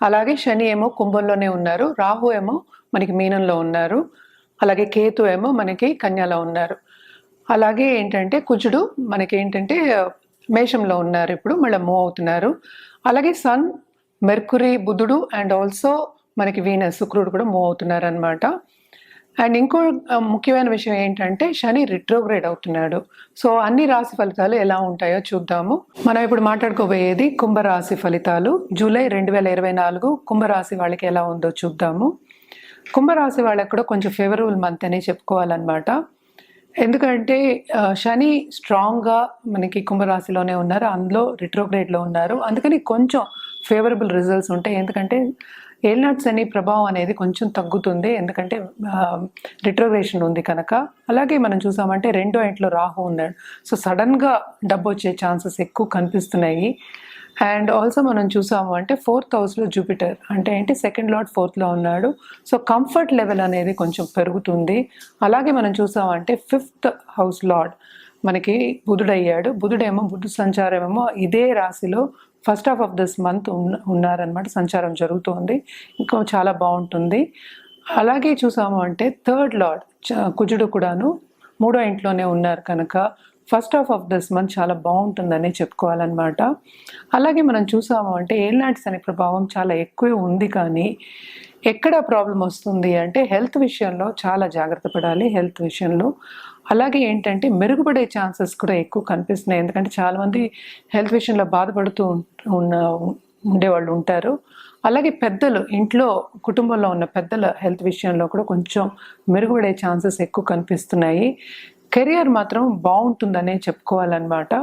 అలాగే శని ఏమో కుంభంలోనే ఉన్నారు రాహు ఏమో మనకి మీనంలో ఉన్నారు అలాగే కేతు ఏమో మనకి కన్యలో ఉన్నారు. అలాగే ఏంటంటే కుజుడు మనకి ఏంటంటే మేషంలో ఉన్నారు ఇప్పుడు మళ్ళీ మూవ్ అవుతున్నారు. అలాగే సన్ మెర్కురీ బుధుడు అండ్ ఆల్సో మనకి వీనస్ శుక్రుడు కూడా మూవ్ అవుతున్నారు అనమాట అండ్ ఇంకో ముఖ్యమైన విషయం ఏంటంటే శని రిట్రోగ్రేడ్ అవుతున్నాడు. సో అన్ని రాశి ఫలితాలు ఎలా ఉంటాయో చూద్దాము. మనం ఇప్పుడు మాట్లాడుకోబోయేది కుంభరాశి ఫలితాలు. జూలై రెండు వేల ఇరవై నాలుగు కుంభరాశి వాళ్ళకి ఎలా ఉందో చూద్దాము. కుంభరాశి వాళ్ళకి కూడా కొంచెం ఫేవరబుల్ మంత్ అనే చెప్పుకోవాలన్నమాట. ఎందుకంటే శని స్ట్రాంగ్గా మనకి కుంభరాశిలోనే ఉన్నారు. అందులో రిట్రోగ్రేడ్లో ఉన్నారు. అందుకని కొంచెం ఫేవరబుల్ రిజల్ట్స్ ఉంటాయి. ఎందుకంటే ఏల్నాట్స్ అని ప్రభావం అనేది కొంచెం తగ్గుతుంది. ఎందుకంటే రిట్రోగ్రేషన్ ఉంది కనుక. అలాగే మనం చూసామంటే రెండో ఇంట్లో రాహు ఉన్నాడు. సో సడన్గా డబ్బు వచ్చే ఛాన్సెస్ ఎక్కువ కనిపిస్తున్నాయి. అండ్ ఆల్సో మనం చూసాము అంటే ఫోర్త్ హౌస్లో జూపిటర్. అంటే ఏంటి? సెకండ్ లాట్ ఫోర్త్లో ఉన్నాడు. సో కంఫర్ట్ లెవెల్ అనేది కొంచెం పెరుగుతుంది. అలాగే మనం చూసామంటే ఫిఫ్త్ హౌస్ లాడ్ మనకి బుధుడయ్యాడు. బుధుడేమో బుద్ధు సంచారమేమో ఇదే రాశిలో first half of this month ఉన్న ఉన్నారనమాట సంచారం జరుగుతోంది. ఇంకా చాలా బాగుంటుంది. అలాగే చూసాము అంటే థర్డ్ లార్డ్ కుజుడు కూడాను మూడో ఇంట్లోనే ఉన్నారు కనుక first half of this month చాలా బాగుంటుందని చెప్పుకోవాలన్నమాట. అలాగే మనం చూసాము అంటే ఏళ్ళనాటి అనే ప్రభావం చాలా ఎక్కువ ఉంది కానీ ఎక్కడ ప్రాబ్లం వస్తుంది అంటే హెల్త్ విషయంలో చాలా జాగ్రత్త పడాలి హెల్త్ విషయంలో. అలాగే ఏంటంటే మెరుగుపడే ఛాన్సెస్ కూడా ఎక్కువ కనిపిస్తున్నాయి. ఎందుకంటే చాలామంది హెల్త్ విషయంలో బాధపడుతూ ఉన్న ఉండేవాళ్ళు ఉంటారు. అలాగే పెద్దలు ఇంట్లో కుటుంబంలో ఉన్న పెద్దల హెల్త్ విషయంలో కూడా కొంచెం మెరుగుపడే ఛాన్సెస్ ఎక్కువ కనిపిస్తున్నాయి. కెరియర్ మాత్రం బాగుంటుందనే చెప్పుకోవాలన్నమాట.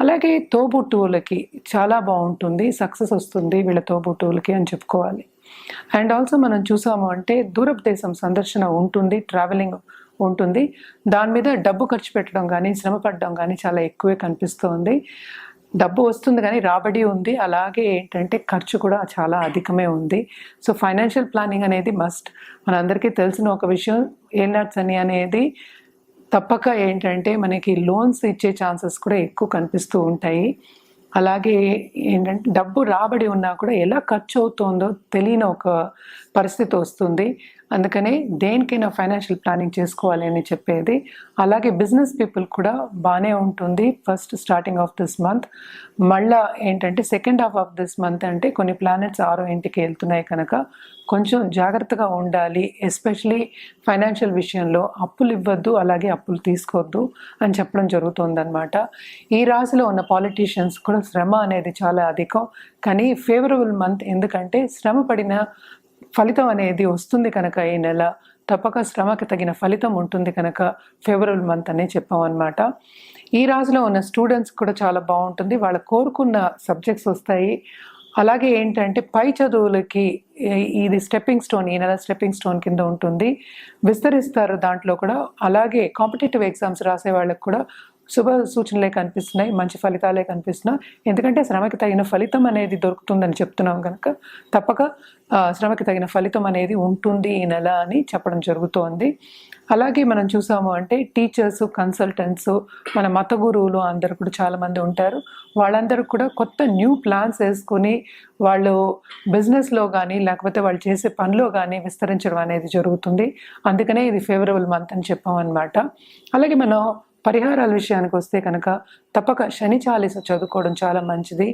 అలాగే తోబుట్టువులకి చాలా బాగుంటుంది. సక్సెస్ వస్తుంది వీళ్ళ తోబుట్టువులకి అని చెప్పుకోవాలి. అండ్ ఆల్సో మనం చూసాము అంటే దూరపు దేశం సందర్శన ఉంటుంది. ట్రావెలింగ్ ఉంటుంది. దాని మీద డబ్బు ఖర్చు పెట్టడం కానీ శ్రమపడడం కానీ చాలా ఎక్కువే కనిపిస్తుంది. డబ్బు వస్తుంది కానీ రాబడి ఉంది. అలాగే ఏంటంటే ఖర్చు కూడా చాలా అధికమే ఉంది. సో ఫైనాన్షియల్ ప్లానింగ్ అనేది మస్ట్. మనందరికీ తెలిసిన ఒక విషయం ఏల్నాట్స్ అని అనేది తప్పక ఏంటంటే మనకి లోన్స్ ఇచ్చే ఛాన్సెస్ కూడా ఎక్కువ కనిపిస్తూ ఉంటాయి. అలాగే ఏంటంటే డబ్బు రాబడి ఉన్నా కూడా ఎలా ఖర్చు అవుతుందో తెలియని ఒక పరిస్థితి వస్తుంది. అందుకనే దేనికైనా ఫైనాన్షియల్ ప్లానింగ్ చేసుకోవాలి అని చెప్పేది. అలాగే బిజినెస్ పీపుల్ కూడా బాగానే ఉంటుంది first starting of this month మళ్ళా ఏంటంటే second half of this month అంటే కొన్ని ప్లానెట్స్ ఆరో ఇంటికి వెళ్తున్నాయి కనుక కొంచెం జాగ్రత్తగా ఉండాలి. ఎస్పెషలీ ఫైనాన్షియల్ విషయంలో అప్పులు ఇవ్వద్దు అలాగే అప్పులు తీసుకోవద్దు అని చెప్పడం జరుగుతుందన్నమాట. ఈ రాశిలో ఉన్న పాలిటీషియన్స్ కూడా శ్రమ అనేది చాలా అధికం. కానీ ఫేవరబుల్ మంత్ ఎందుకంటే శ్రమ పడిన ఫలితం అనేది వస్తుంది కనుక ఈ నెల. తప్పక శ్రమకి తగిన ఫలితం ఉంటుంది కనుక ఫేవరబుల్ మంత్ అనే చెప్పామన్నమాట. ఈ రాశిలో ఉన్న స్టూడెంట్స్ కూడా చాలా బాగుంటుంది. వాళ్ళు కోరుకున్న సబ్జెక్ట్స్ వస్తాయి. అలాగే ఏంటంటే పై చదువులకి ఇది స్టెప్పింగ్ స్టోన్ ఈ నెల స్టెప్పింగ్ స్టోన్ కింద ఉంటుంది. విస్తరిస్తారు దాంట్లో కూడా. అలాగే కాంపిటేటివ్ ఎగ్జామ్స్ రాసే వాళ్ళకి కూడా శుభ సూచనలే కనిపిస్తున్నాయి మంచి ఫలితాలే కనిపిస్తున్నాయి. ఎందుకంటే శ్రమకి తగిన ఫలితం అనేది దొరుకుతుందని చెప్తున్నాం కనుక తప్పక శ్రమకి తగిన ఫలితం అనేది ఉంటుంది ఈ నెల అని చెప్పడం జరుగుతోంది. అలాగే మనం చూసాము అంటే టీచర్స్ కన్సల్టెంట్స్ మన మత గురువులు అందరు కూడా చాలామంది ఉంటారు. వాళ్ళందరూ కూడా కొత్త న్యూ ప్లాన్స్ వేసుకొని వాళ్ళు బిజినెస్లో కానీ లేకపోతే వాళ్ళు చేసే పనిలో కానీ విస్తరించడం అనేది జరుగుతుంది. అందుకనే ఇది ఫేవరబుల్ మంత్ అని చెప్పాం అనమాట అలాగే మనం పరిహారాల విషయానికి వస్తే కనుక తప్పక శని చాలీస చదువుకోవడం చాలా మంచిది.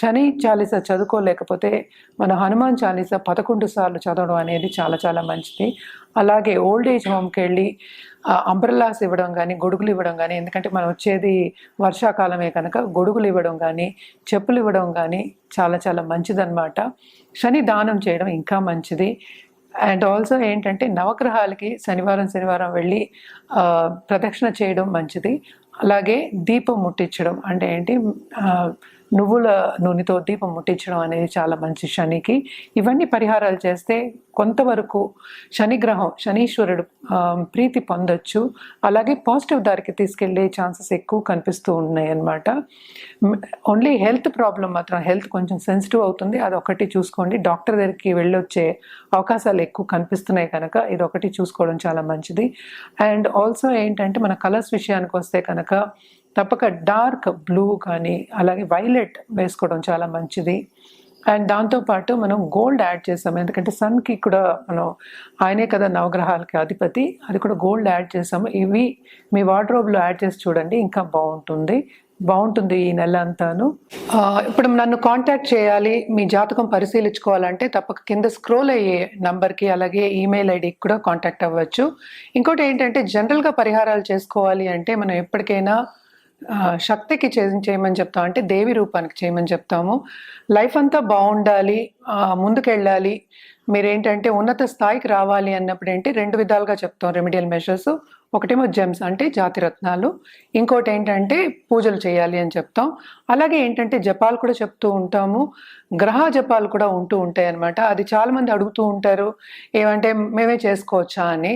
శని చాలీస చదువుకోలేకపోతే మన హనుమాన్ చాలీస పదకొండు సార్లు చదవడం అనేది చాలా చాలా మంచిది. అలాగే ఓల్డ్ ఏజ్ హోమ్కి వెళ్ళి అంబ్రల్లాస్ ఇవ్వడం కానీ గొడుగులు ఇవ్వడం కానీ ఎందుకంటే మనం వచ్చేది వర్షాకాలమే కనుక గొడుగులు ఇవ్వడం కానీ చెప్పులు ఇవ్వడం కానీ చాలా చాలా మంచిదన్నమాట. శని దానం చేయడం ఇంకా మంచిది. అండ్ ఆల్సో ఏంటంటే నవగ్రహాలకి శనివారం శనివారం వెళ్ళి ప్రదక్షిణ చేయడం మంచిది. అలాగే దీపం ముట్టించడం అంటే ఏంటి? నువ్వుల నూనెతో దీపం ముట్టించడం అనేది చాలా మంచి శనికి. ఇవన్నీ పరిహారాలు చేస్తే కొంతవరకు శనిగ్రహం శనీశ్వరుడు ప్రీతి పొందొచ్చు. అలాగే పాజిటివ్ దారికి తీసుకెళ్ళే ఛాన్సెస్ ఎక్కువ కనిపిస్తూ ఉన్నాయి అనమాట ఓన్లీ హెల్త్ ప్రాబ్లం మాత్రం హెల్త్ కొంచెం సెన్సిటివ్ అవుతుంది. అది ఒకటి చూసుకోండి. డాక్టర్ దగ్గరికి వెళ్ళొచ్చే అవకాశాలు ఎక్కువ కనిపిస్తున్నాయి కనుక ఇది ఒకటి చూసుకోవడం చాలా మంచిది. అండ్ ఆల్సో ఏంటంటే మన కలర్స్ విషయానికి వస్తే కనుక తప్పక డార్క్ బ్లూ కానీ అలాగే వైలెట్ వేసుకోవడం చాలా మంచిది. అండ్ దాంతోపాటు మనం గోల్డ్ యాడ్ చేసాము. ఎందుకంటే సన్కి కూడా మనం ఆయనే కదా నవగ్రహాలకి అధిపతి అది కూడా గోల్డ్ యాడ్ చేసాము. ఇవి మీ వార్డ్రోబ్లో యాడ్ చేసి చూడండి ఇంకా బాగుంటుంది. బాగుంటుంది ఈ నెల అంతాను. ఇప్పుడు నన్ను కాంటాక్ట్ చేయాలి మీ జాతకం పరిశీలించుకోవాలంటే తప్పక కింద స్క్రోల్ అయ్యే నంబర్కి అలాగే ఈమెయిల్ ఐడికి కూడా కాంటాక్ట్ అవ్వచ్చు. ఇంకోటి ఏంటంటే జనరల్గా పరిహారాలు చేసుకోవాలి అంటే మనం ఎప్పటికైనా శక్తికి చేయమని చెప్తాం. అంటే దేవి రూపానికి చేయమని చెప్తాము. లైఫ్ అంతా బాగుండాలి. ముందుకెళ్ళాలి. మీరేంటంటే ఉన్నత స్థాయికి రావాలి అన్నప్పుడు ఏంటి రెండు విధాలుగా చెప్తాం రెమిడియల్ మెషర్స్ ఒకటేమో జెమ్స్ అంటే జాతి రత్నాలు. ఇంకోటి ఏంటంటే పూజలు చేయాలి అని చెప్తాం. అలాగే ఏంటంటే జపాలు కూడా చెప్తూ ఉంటాము. గ్రహ జపాలు కూడా ఉంటూ ఉంటాయి అన్నమాట. అది చాలామంది అడుగుతూ ఉంటారు. ఏమంటే మేమే చేసుకోవచ్చా అని.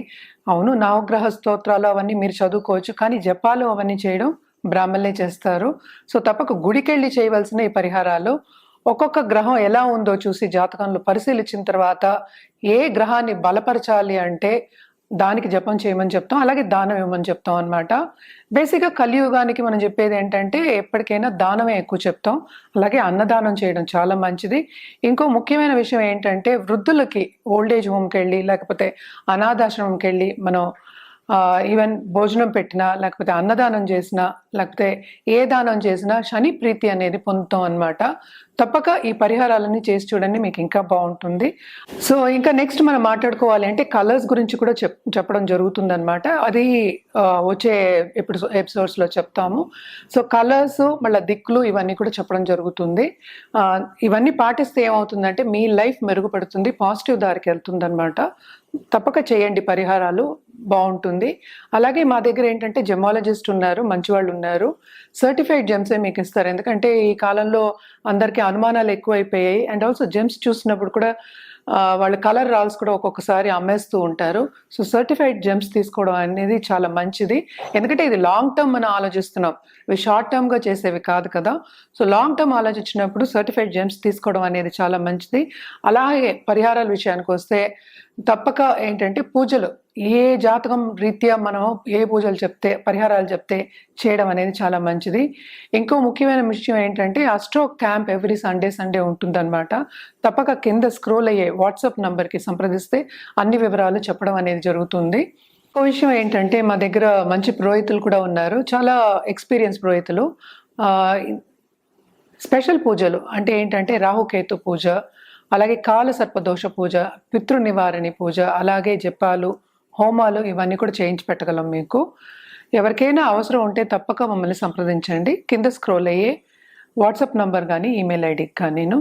అవును నవగ్రహ స్తోత్రాలు అవన్నీ మీరు చదువుకోవచ్చు. కానీ జపాలు అవన్నీ చేయడం బ్రాహ్మణులే చేస్తారు. సో తప్పక గుడికెళ్ళి చేయవలసిన ఈ పరిహారాలు. ఒక్కొక్క గ్రహం ఎలా ఉందో చూసి జాతకంలో పరిశీలించిన తర్వాత ఏ గ్రహాన్ని బలపరచాలి అంటే దానికి జపం చేయమని చెప్తాం అలాగే దానం ఇవ్వమని చెప్తాం అనమాట బేసిక్గా కలియుగానికి మనం చెప్పేది ఏంటంటే ఎప్పటికైనా దానమే ఎక్కువ చెప్తాం. అలాగే అన్నదానం చేయడం చాలా మంచిది. ఇంకో ముఖ్యమైన విషయం ఏంటంటే వృద్ధులకి ఓల్డ్ ఏజ్ హోమ్కి వెళ్ళి లేకపోతే అనాథాశ్రమంకి వెళ్ళి మనం ఈవెన్ భోజనం పెట్టినా లేకపోతే అన్నదానం చేసినా లేకపోతే ఏ దానం చేసినా శని ప్రీతి అనేది పొందుతాం అన్నమాట. తప్పక ఈ పరిహారాలన్నీ చేసి చూడండి మీకు ఇంకా బాగుంటుంది. సో ఇంకా నెక్స్ట్ మనం మాట్లాడుకోవాలి అంటే కలర్స్ గురించి కూడా చెప్ చెప్పడం జరుగుతుంది అనమాట అది వచ్చే ఎప్పుడు ఎపిసోడ్స్లో చెప్తాము. సో కలర్స్ మళ్ళీ దిక్కులు ఇవన్నీ కూడా చెప్పడం జరుగుతుంది. ఇవన్నీ పాటిస్తే ఏమవుతుందంటే మీ లైఫ్ మెరుగుపడుతుంది పాజిటివ్ దారికి వెళ్తుంది అనమాట తప్పక చేయండి పరిహారాలు బాగుంటుంది. అలాగే మా దగ్గర ఏంటంటే జెమాలజిస్ట్ ఉన్నారు మంచి వాళ్ళు ఉన్నారు. సర్టిఫైడ్ జెమ్సే మీకు ఇస్తారు. ఎందుకంటే ఈ కాలంలో అందరికీ అనుమానాలు ఎక్కువైపోయాయి. అండ్ ఆల్సో జెమ్స్ చూసినప్పుడు కూడా వాళ్ళ కలర్ రాల్స్ కూడా ఒక్కొక్కసారి అమ్మేస్తూ ఉంటారు. సో సర్టిఫైడ్ జెమ్స్ తీసుకోవడం అనేది చాలా మంచిది. ఎందుకంటే ఇది లాంగ్ టర్మ్ మనం ఆలోచిస్తున్నాం. ఇవి షార్ట్ టర్మ్గా చేసేవి కాదు కదా. సో లాంగ్ టర్మ్ ఆలోచించినప్పుడు సర్టిఫైడ్ జెమ్స్ తీసుకోవడం అనేది చాలా మంచిది. అలాగే పరిహారాల విషయానికి వస్తే తప్పక ఏంటంటే పూజలు. ఏ జాతకం రీత్యా మనం ఏ పూజలు చెప్తే పరిహారాలు చెప్తే చేయడం అనేది చాలా మంచిది. ఇంకో ముఖ్యమైన విషయం ఏంటంటే astro camp every Sunday Sunday ఉంటుందన్నమాట. తప్పక కింద స్క్రోల్ అయ్యే వాట్సాప్ నంబర్కి సంప్రదిస్తే అన్ని వివరాలు చెప్పడం అనేది జరుగుతుంది. ఇంకో విషయం ఏంటంటే మా దగ్గర మంచి పురోహితులు కూడా ఉన్నారు. చాలా ఎక్స్పీరియన్స్ పురోహితులు. స్పెషల్ పూజలు అంటే ఏంటంటే రాహుకేతు పూజ అలాగే కాల సర్పదోష పూజ పితృ నివారణి పూజ అలాగే జపాలు హోమాలు ఇవన్నీ కూడా చేయించి పెట్టగలం మీకు. ఎవరికైనా అవసరం ఉంటే తప్పక మమ్మల్ని సంప్రదించండి. కింద స్క్రోల్ అయ్యే వాట్సాప్ నంబర్ కానీ ఈమెయిల్ ఐడికి కానీ నేను.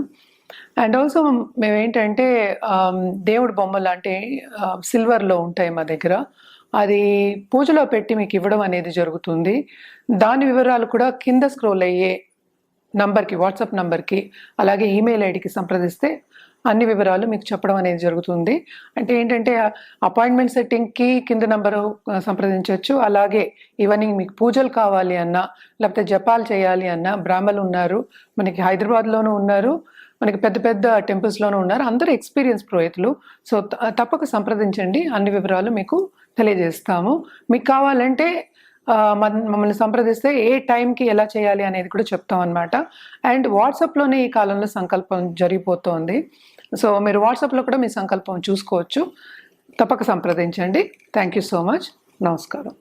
అండ్ ఆల్సో మేమేంటంటే దేవుడు బొమ్మ దేవుడి బొమ్మలు అంటే సిల్వర్లో ఉంటాయి మా దగ్గర. అది పూజలో పెట్టి మీకు ఇవ్వడం అనేది జరుగుతుంది. దాని వివరాలు కూడా కింద స్క్రోల్ అయ్యే నంబర్కి వాట్సాప్ నంబర్కి అలాగే ఈమెయిల్ ఐడికి సంప్రదిస్తే అన్ని వివరాలు మీకు చెప్పడం అనేది జరుగుతుంది. అంటే ఏంటంటే అపాయింట్మెంట్ సెట్టింగ్కి కింద నంబరు సంప్రదించవచ్చు అలాగే ఇవన్నీ మీకు పూజలు కావాలి అన్నా లేకపోతే జపాలు చేయాలి అన్నా బ్రాహ్మలు ఉన్నారు మనకి హైదరాబాద్లోనూ ఉన్నారు మనకి పెద్ద పెద్ద టెంపుల్స్లోనూ ఉన్నారు. అందరూ ఎక్స్పీరియన్స్ పురోహితులు. సో తప్పక సంప్రదించండి. అన్ని వివరాలు మీకు తెలియజేస్తాము. మీకు కావాలంటే మమ్మల్ని సంప్రదిస్తే ఏ టైంకి ఎలా చేయాలి అనేది కూడా చెప్తాం అనమాట అండ్ వాట్సాప్లోనే ఈ కాలంలో సంకల్పం జరిగిపోతోంది. సో మీరు వాట్సాప్లో కూడా మీ సంకల్పం చూసుకోవచ్చు. తప్పక సంప్రదించండి. Thank you so much. నమస్కారం.